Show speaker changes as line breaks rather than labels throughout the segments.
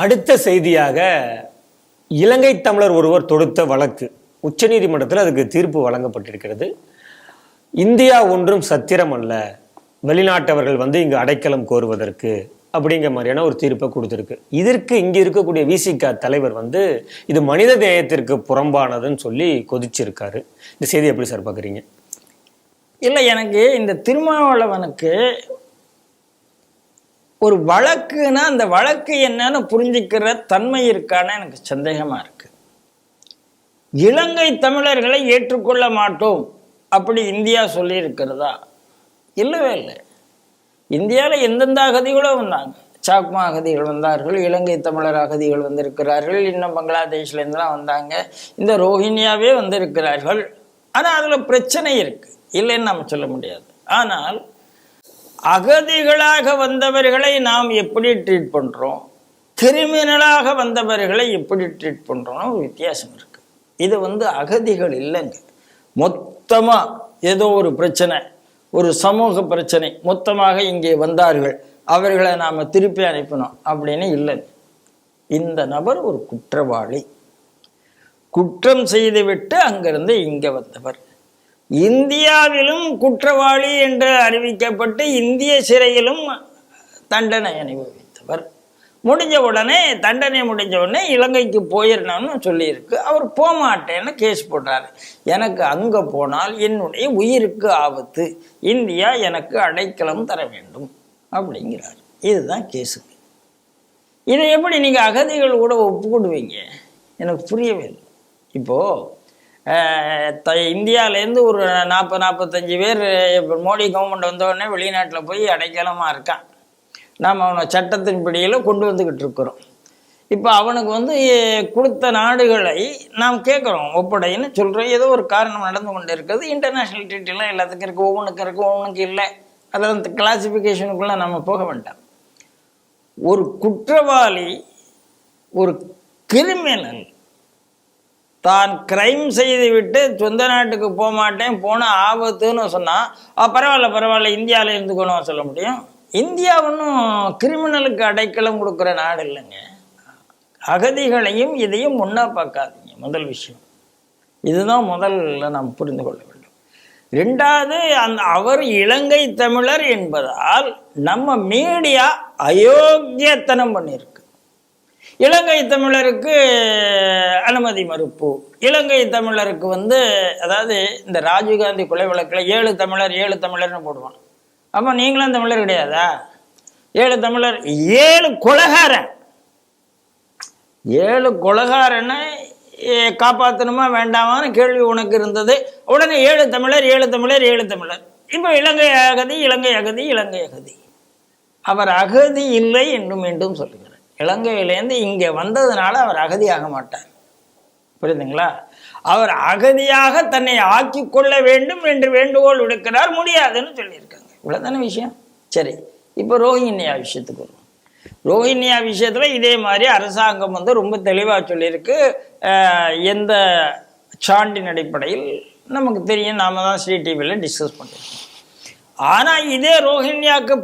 அடுத்த செய்தியாக இலங்கை தமிழர் ஒருவர் தொடுத்த வழக்கு. உச்சநீதிமன்றத்தில் அதுக்கு தீர்ப்பு வழங்கப்பட்டிருக்கிறது. இந்தியா ஒன்றும் சத்திரம் அல்ல. வெளிநாட்டவர்கள் வந்து இங்கு அடைக்கலம் கோருவதற்கு அப்படிங்கிற மாதிரியான ஒரு தீர்ப்பை கொடுத்துருக்கு. இதற்கு இங்கே இருக்கக்கூடிய விசிக தலைவர் வந்து இது மனித தேயத்திற்கு புறம்பானதுன்னு சொல்லி கொதிச்சிருக்காரு. இந்த செய்தி எப்படி சார் பார்க்குறீங்க
இல்லை எனக்கு இந்த திருமாவளவனுக்கு ஒரு வழக்குன்னா அந்த வழக்கு என்னன்னு புரிஞ்சுக்கிற தன்மை இருக்கான்னு எனக்கு சந்தேகமா இருக்கு. இலங்கை தமிழர்களை ஏற்றுக்கொள்ள மாட்டோம் அப்படி இந்தியா சொல்லியிருக்கிறதா? இல்லவே இல்லை. இந்தியாவில் எந்தெந்த அகதிகளோ வந்தாங்க. சாக்மா அகதிகள் வந்தார்கள் இலங்கை தமிழர் அகதிகள் வந்திருக்கிறார்கள் இன்னும் பங்களாதேஷ்லேருந்துலாம் வந்தாங்க. இந்த ரோஹிணியாவே வந்திருக்கிறார்கள். ஆனால் அதில் பிரச்சனை இருக்கு. இல்லைன்னு நம்ம சொல்ல முடியாது. ஆனால் அகதிகளாக வந்தவர்களை நாம் எப்படி ட்ரீட் பண்ணுறோம் கிரிமினலாக வந்தவர்களை எப்படி ட்ரீட் பண்ணுறோம்னு ஒரு வித்தியாசம் இருக்குது இது வந்து அகதிகள் இல்லைங்க. மொத்தமாக ஏதோ ஒரு பிரச்சனை ஒரு சமூக பிரச்சனை மொத்தமாக இங்கே வந்தார்கள். அவர்களை நாம் திருப்பி அனுப்பினோம் அப்படின்னு இல்லைங்க. இந்த நபர் ஒரு குற்றவாளி. குற்றம் செய்துவிட்டு அங்கிருந்து இங்கே வந்தவர். இந்தியாவிலும் குற்றவாளி என்று அறிவிக்கப்பட்டு இந்திய சிறையிலும் தண்டனை அனுபவித்தவர். முடிஞ்ச உடனே தண்டனை முடிஞ்ச உடனே இலங்கைக்கு போயிடணும்னு சொல்லியிருக்கு. அவர் போகமாட்டேன்னு கேஸ் போட்டார். எனக்கு அங்கே போனால் என்னுடைய உயிருக்கு ஆபத்து. இந்தியா எனக்கு அடைக்கலம் தர வேண்டும். அப்படிங்கிறார். இதுதான் கேஸுக்கு. இதை எப்படி நீங்கள் அகதிகள் கூட ஒப்புக்கொடுவீங்க? எனக்கு புரியவே இல்லை. இப்போது இந்தியாவிலேருந்து ஒரு நாற்பது நாற்பத்தஞ்சு பேர் இப்போ மோடி கவர்மெண்ட் வந்தோடனே வெளிநாட்டில் போய் அடைக்கலமாக இருக்கான். நாம் அவனை சட்டத்தின் பிடியில் கொண்டு வந்துக்கிட்டு இருக்கிறோம். இப்போ அவனுக்கு வந்து கொடுத்த நாடுகளை நாம் கேட்குறோம். ஒப்படைன்னு சொல்கிறோம் ஏதோ ஒரு காரணம் நடந்து கொண்டு இருக்கிறது இன்டர்நேஷ்னல் ட்ரீட்டிலாம் எல்லாத்துக்கும் இருக்குது ஒவ்வொன்றுக்கு இருக்குது ஒவ்வொன்றுக்கு இல்லை. அதில் கிளாசிஃபிகேஷனுக்குள்ளே நம்ம போக வேண்டாம். ஒரு குற்றவாளி ஒரு கிரிமினல் தான் கிரைம் செய்துவிட்டு சொந்த நாட்டுக்கு போக மாட்டேன் போன ஆபத்துன்னு சொன்னால் பரவாயில்ல பரவாயில்ல இந்தியாவில் இருந்துக்கணும் சொல்ல முடியும்? இந்தியா ஒன்றும் கிரிமினலுக்கு அடைக்கலம் கொடுக்குற நாடு இல்லைங்க. அகதிகளையும் இதையும் ஒன்றா பார்க்காதீங்க முதல் விஷயம். இதுதான் முதல்ல நாம் புரிந்து கொள்ள வேண்டும். ரெண்டாவது அந்த அவர் இலங்கை தமிழர் என்பதால் நம்ம மீடியா அயோக்கியத்தனம் பண்ணியிருக்கு. இலங்கை தமிழருக்கு அனுமதி மறுப்பு. இலங்கை தமிழருக்கு வந்து அதாவது இந்த ராஜீவ்காந்தி கொலை வழக்கில் ஏழு தமிழர் ஏழு தமிழர்னு போடுவான். அப்போ நீங்களும் தமிழர் கிடையாதா? ஏழு தமிழர் ஏழு கொலகாரன். ஏழு கொலகாரனை காப்பாற்றணுமா வேண்டாமான்னு கேள்வி உனக்கு இருந்தது. உடனே ஏழு தமிழர் ஏழு தமிழர் ஏழு தமிழர். இப்போ இலங்கை அகதி இலங்கை அகதி இலங்கை அகதி. அவர் அகதி இல்லை என்று மீண்டும் சொல்லுகிறார் இலங்கையிலேருந்து இங்கே வந்ததுனால அவர் அகதியாக மாட்டார். புரியுதுங்களா? அவர் அகதியாக தன்னை ஆக்கி கொள்ள வேண்டும் என்று வேண்டுகோள் விடுக்கிறார். முடியாதுன்னு சொல்லியிருக்காங்க. இவ்வளோதானே விஷயம்? சரி இப்போ ரோஹிங்கியா விஷயத்துக்கு வருவோம். ரோஹிங்கியா விஷயத்தில் இதே மாதிரி அரசாங்கம் வந்து ரொம்ப தெளிவாக சொல்லியிருக்கு. எந்த சான்றின் அடிப்படையில் நமக்கு தெரியும். நாம தான் ஸ்ரீ டிவியில் டிஸ்கஸ் பண்ணிருக்கோம் ஆனால் இதே ரோஹிங்கியாவுக்கு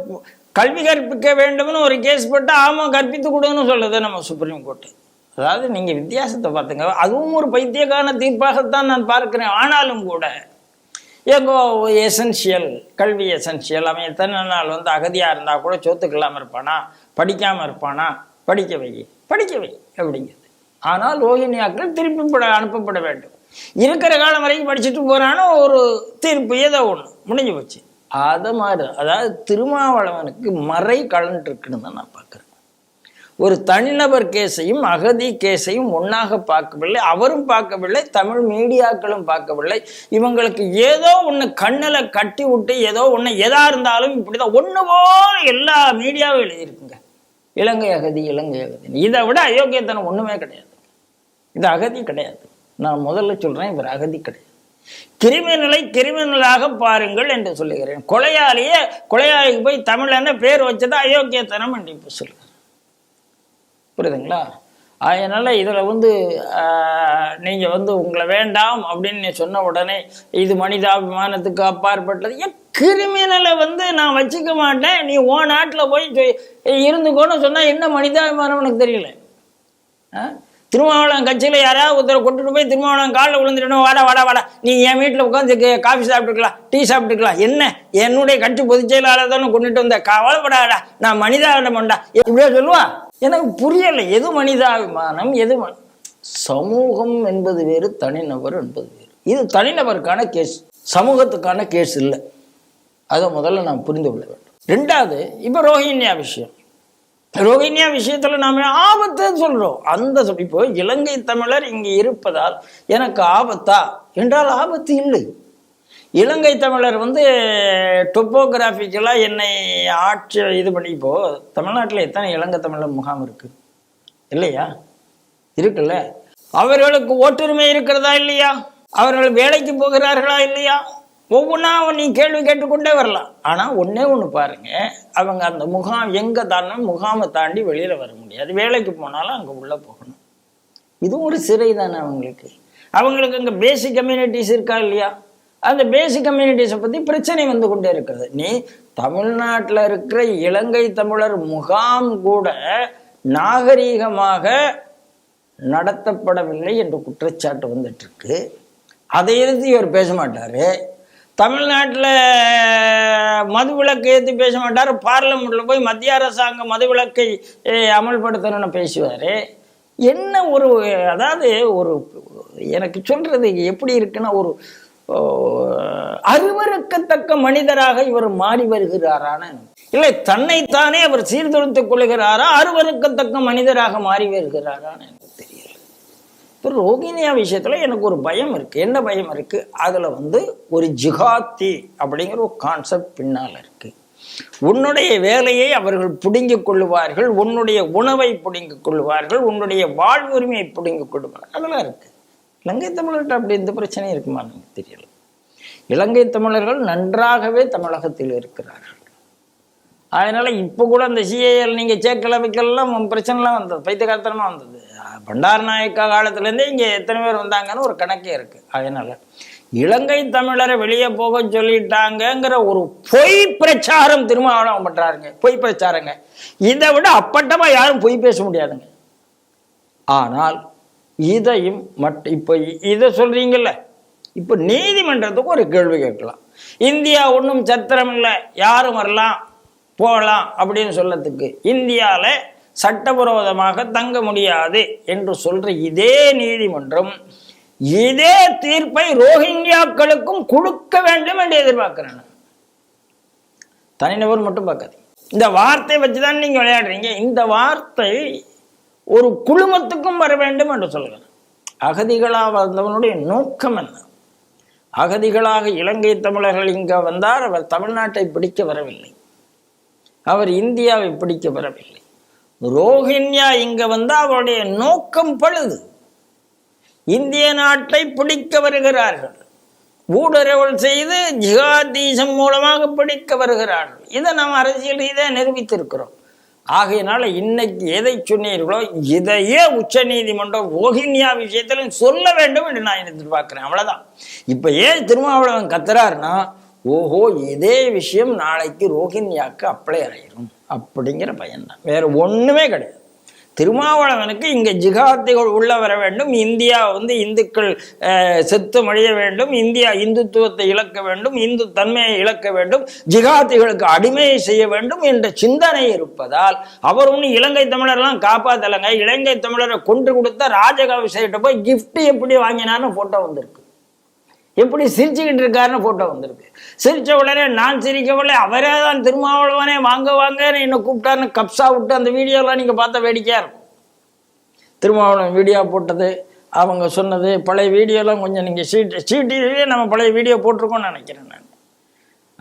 கல்வி கற்பிக்க வேண்டும்னு ஒரு கேஸ் போட்டு ஆமாம் கற்பித்து கொடுன்னு சொல்லுது நம்ம சுப்ரீம் கோர்ட்டு அதாவது நீங்கள் வித்தியாசத்தை பார்த்துங்க. அதுவும் ஒரு பைத்தியக்கான தீர்ப்பாகத்தான் நான் பார்க்கிறேன். ஆனாலும் கூட எங்கோ எசென்ஷியல் கல்வி எசென்ஷியல் அவன் எத்தனை நாள் வந்து அகதியாக இருந்தால் கூட சொத்துக்கில்லாமல் இருப்பானா? படிக்காமல் இருப்பானா? படிக்க வை படிக்க வை அப்படிங்கிறது. ஆனால் ரோஹிணியாக்கள் திருப்பி பட அனுப்பப்பட வேண்டும். இருக்கிற காலம் வரைக்கும் படிச்சுட்டு போகிறானோ ஒரு தீர்ப்பு ஏதோ ஒன்று முடிஞ்சு போச்சு. அதை மாதிரி அதாவது திருமாவளவனுக்கு மறை கலன் இருக்குன்னு தான் நான் பார்க்குறேன். ஒரு தனிநபர் கேஸையும் அகதி கேஸையும் ஒன்றாக பார்க்கவில்லை அவரும் பார்க்கவில்லை தமிழ் மீடியாக்களும் பார்க்கவில்லை. இவங்களுக்கு ஏதோ ஒன்று கண்ணில் கட்டி விட்டு ஏதோ ஒன்று எதா இருந்தாலும் இப்படி தான் ஒன்று போல எல்லா மீடியாவும் எழுதியிருக்குங்க. இலங்கை அகதி இலங்கை அகதி இதை விட அயோக்கியத்தனம் ஒன்றுமே கிடையாது. இது அகதி கிடையாது. நான் முதல்ல சொல்கிறேன் இவர் அகதி கிடையாது. கிரிமினலை கிரிமினலாக பாருங்கள் என்று சொல்லுகிறேன். கொலையாளியே கொலையாளிக்கு போய் தமிழன பேர் வச்சது அயோக்கியத்தனம் என்று இப்போ சொல்லுகிறேன். புரியுதுங்களா? அதனால் இதில் வந்து நீங்கள் வந்து உங்களை வேண்டாம் அப்படின்னு நீ சொன்ன உடனே இது மனிதாபிமானத்துக்கு அப்பாற்பட்டது. ஏன் கிரிமினலை வந்து நான் வச்சுக்க மாட்டேன். நீ ஓ நாட்டில் போய் இருந்துக்கோன்னு சொன்னால் என்ன மனிதாபிமானம் எனக்கு தெரியல? ஆ? திருமாவளவன் கட்சியில் யாராவது ஒருத்தரை கொண்டுட்டு போய் திருமாவளவன் காலில் விழுந்துடணும் வாடா வாடா வாடா. நீ என் வீட்டில் உட்காந்து காஃபி சாப்பிட்டுக்கலாம் டீ சாப்பிட்டுக்கலாம். என்ன? என்னுடைய கட்சி பொதுச் செயலாளர் தானே கொண்டுட்டு வந்த? கவலைப்படாடா நான் மனிதாபிமானம்டா. இப்படியா சொல்லுவா? எனக்கு புரியலை. எது மனிதாபிமானம்? எது ம- சமூகம் என்பது வேறு தனிநபர் என்பது வேறு. இது தனிநபருக்கான கேஸ் சமூகத்துக்கான கேஸ் இல்லை. அதை முதல்ல நான் புரிந்து கொள்ள வேண்டும். ரெண்டாவது இப்போ ரோஹின்யா விஷயம். ரோஹின்யா விஷயத்துல நாம ஆபத்துன்னு சொல்றோம். அந்த இப்போ இலங்கை தமிழர் இங்கே இருப்பதால் எனக்கு ஆபத்தா? என்றால் ஆபத்து இல்லை. இலங்கை தமிழர் வந்து டொப்போகிராஃபிக்கலாக என்னை ஆட்சி இது பண்ணிப்போ தமிழ்நாட்டில் எத்தனை இலங்கை தமிழர் முகாம் இருக்கு? இல்லையா? இருக்குல்ல? அவர்களுக்கு ஓட்டுரிமை இருக்கிறதா இல்லையா? அவர்கள் வேலைக்கு போகிறார்களா இல்லையா? ஒவ்வொன்றா நீ கேள்வி கேட்டுக்கொண்டே வரலாம். ஆனால் ஒன்றே ஒன்று பாருங்க. அவங்க அந்த முகாம் எங்கே தானே முகாமை தாண்டி வெளியில் வர முடியாது. வேலைக்கு போனாலும் அங்கே உள்ளே போகணும். இதுவும் ஒரு சிறை தானே அவங்களுக்கு. அவங்களுக்கு அங்கே பேசிக் கம்யூனிட்டிஸ் இருக்கா இல்லையா? அந்த பேசிக் கம்யூனிட்டிஸை பற்றி பிரச்சனை வந்து கொண்டே இருக்கிறது நீ தமிழ்நாட்டில் இருக்கிற இலங்கை தமிழர் முகாம் கூட நாகரீகமாக நடத்தப்படவில்லை என்ற குற்றச்சாட்டு வந்துட்டு இருக்கு. அதை எதிர்த்து இவர் பேச மாட்டார். தமிழ்நாட்டில் மதுவிலக்கை ஏற்றி பேச மாட்டார். பார்லமெண்ட்டில் போய் மத்திய அரசாங்கம் மதுவிலக்கை அஹ், அமல்படுத்தணும்னு பேசுவார். என்ன ஒரு அதாவது ஒரு எனக்கு சொல்கிறது எப்படி இருக்குன்னா ஒரு ஓ, அருவருக்கத்தக்க மனிதராக இவர் மாறி வருகிறாரான இல்லை தன்னைத்தானே அவர் சீர்திருத்திக் கொள்கிறாரா அருவருக்கத்தக்க மனிதராக மாறி வருகிறாரான இப்போ ரோகிணியா விஷயத்தில் எனக்கு ஒரு பயம் இருக்குது என்ன பயம் இருக்குது அதில் வந்து ஒரு ஜிகாத்தி அப்படிங்கிற ஒரு கான்செப்ட் பின்னால் இருக்குது உன்னுடைய வேலையை அவர்கள் புடுங்கிக் கொள்ளுவார்கள் உன்னுடைய உணவை புடுங்கிக் கொள்ளுவார்கள் உன்னுடைய வாழ்வுரிமையை புடுங்கிக் கொள்வார்கள். அதெல்லாம் இருக்குது இலங்கை தமிழர்கிட்ட அப்படி எந்த பிரச்சனையும் இருக்குமா எனக்கு தெரியல. இலங்கை தமிழர்கள் நன்றாகவே தமிழகத்தில் இருக்கிறார்கள். அதனால் இப்போ கூட அந்த சிஏஎல் நீங்கள் சேர்க்கல வைக்கலாம் பிரச்சனைலாம் வந்தது பைத்தியகார்த்தனமாக வந்தது. பண்டார் நாயக்கா காலத்துலேருந்தே இங்கே எத்தனை பேர் வந்தாங்கன்னு ஒரு கணக்கே இருக்கு. அதனால இலங்கை தமிழரை வெளியே போக சொல்லிட்டாங்கங்கிற ஒரு பொய் பிரச்சாரம் திருமாவளவன் பண்ணுறாருங்க பொய் பிரச்சாரங்க. இதை விட அப்பட்டமா யாரும் பொய் பேச முடியாதுங்க. ஆனால் இதையும் மட் இப்போ இதை சொல்றீங்கல்ல இப்போ நீதிமன்றத்துக்கு ஒரு கேள்வி கேட்கலாம். இந்தியா ஒன்றும் சத்திரம் இல்லை யாரும் வரலாம் போகலாம் அப்படின்னு சொல்லத்துக்கு இந்தியாவில் சட்டவிரோதமாக தங்க முடியாது என்று சொல்ற இதே நீதிமன்றம் இதே தீர்ப்பை ரோஹிங்கியாக்களுக்கும் கொடுக்க வேண்டும் என்று எதிர்பார்க்கிறேன் தனிநபர் மட்டும் பார்க்காது இந்த வார்த்தை வச்சுதான் நீங்க விளையாடுறீங்க. இந்த வார்த்தை ஒரு குழுமத்துக்கும் வர வேண்டும் என்று சொல்கிறேன் அகதிகளாக வந்தவனுடைய நோக்கம் என்ன? அகதிகளாக இலங்கை தமிழர்கள் இங்க வந்தார் அவர் தமிழ்நாட்டை பிடிக்க வரவில்லை. அவர் இந்தியாவை பிடிக்க வரவில்லை. ரோஹின்யா இங்க வந்தா அவருடைய நோக்கம் பழுது. இந்திய நாட்டை பிடிக்க வருகிறார்கள். ஊடுருவல் செய்து ஜிகாதீசம் மூலமாக பிடிக்க வருகிறார்கள். இதை நாம் அரசியல் ரீதியாக நிரூபித்திருக்கிறோம். ஆகையினால இன்னைக்கு எதை சொன்னீர்களோ இதையே உச்ச நீதிமன்றம் ரோஹின்யா விஷயத்திலும் சொல்ல வேண்டும் என்று நான் எதிர்பார்க்கிறேன். அவ்வளவுதான். இப்ப ஏன் திருமாவளவன் கத்துறாருன்னா ஓஹோ இதே விஷயம் நாளைக்கு ரோஹின்யாக்கு அப்ளை ஆயிரும். அப்படிங்கிற பயன்தான் வேற ஒண்ணுமே கிடையாது. திருமாவளவனுக்கு இங்க ஜிகாத்திகள் உள்ள வர வேண்டும். இந்தியா வந்து இந்துக்கள் செத்து மழிய வேண்டும். இந்தியா இந்துத்துவத்தை இழக்க வேண்டும். இந்து தன்மையை இழக்க வேண்டும். ஜிகாத்திகளுக்கு அடிமையை செய்ய வேண்டும் என்ற சிந்தனை இருப்பதால் அவர் ஒன்று இலங்கை தமிழர்லாம் காப்பாற்றலைங்க இலங்கை தமிழரை கொன்று கொடுத்த ராஜகாபிஷேகிட்ட போய் கிஃப்ட் எப்படி வாங்கினான்னு ஃபோட்டோ வந்திருக்கு. எப்படி சிரிச்சுக்கிட்டு இருக்காருன்னு போட்டோ வந்திருக்கு. சிரிச்ச உடனே நான் சிரிக்கவில்லை அவரே தான் திருமாவளவனே வாங்க வாங்கன்னு என்ன கூப்பிட்டாருன்னு கப்ஸா விட்டு அந்த வீடியோலாம் நீங்கள் பார்த்த வேடிக்கையாக இருக்கும். திருமாவளவன் வீடியோ போட்டது அவங்க சொன்னது பழைய வீடியோலாம் கொஞ்சம் நீங்கள் சீட்டு சீட்டிலேயே நம்ம பழைய வீடியோ போட்டிருக்கோம்னு நினைக்கிறேன் நான்.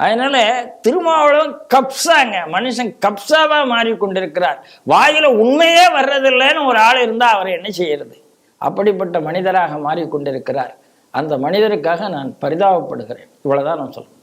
அதனால திருமாவளவன் கப்ஸாங்க மனுஷன் கப்ஸாவா மாறி கொண்டிருக்கிறார் வாயில உண்மையே வர்றதில்லைன்னு ஒரு ஆள் இருந்தா அவர் என்ன செய்யறது? அப்படிப்பட்ட மனிதராக மாறிக்கொண்டிருக்கிறார். அந்த மனிதருக்காக நான் பரிதாபப்படுகிறேன். இவ்வளோதான் நான் சொல்கிறேன்